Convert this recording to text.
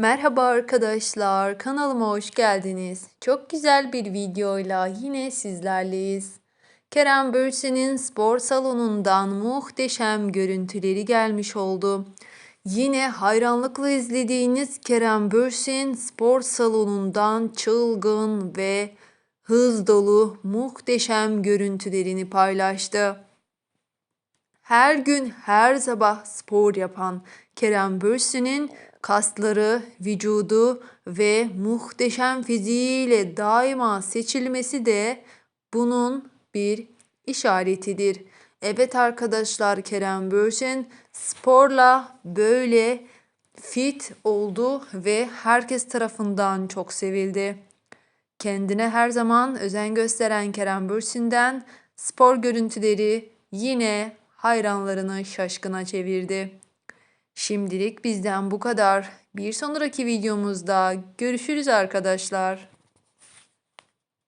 Merhaba arkadaşlar, kanalıma hoş geldiniz. Çok güzel bir videoyla yine sizlerleyiz. Kerem Bürsin'in spor salonundan muhteşem görüntüleri gelmiş oldu. Yine hayranlıkla izlediğiniz Kerem Bürsin spor salonundan çılgın ve hız dolu muhteşem görüntülerini paylaştı. Her gün her sabah spor yapan Kerem Bürsin'in kasları, vücudu ve muhteşem fiziğiyle daima seçilmesi de bunun bir işaretidir. Evet arkadaşlar Kerem Bürsin sporla böyle fit oldu ve herkes tarafından çok sevildi. Kendine her zaman özen gösteren Kerem Bürsin'den spor görüntüleri yine hayranlarını şaşkına çevirdi. Şimdilik bizden bu kadar. Bir sonraki videomuzda görüşürüz arkadaşlar.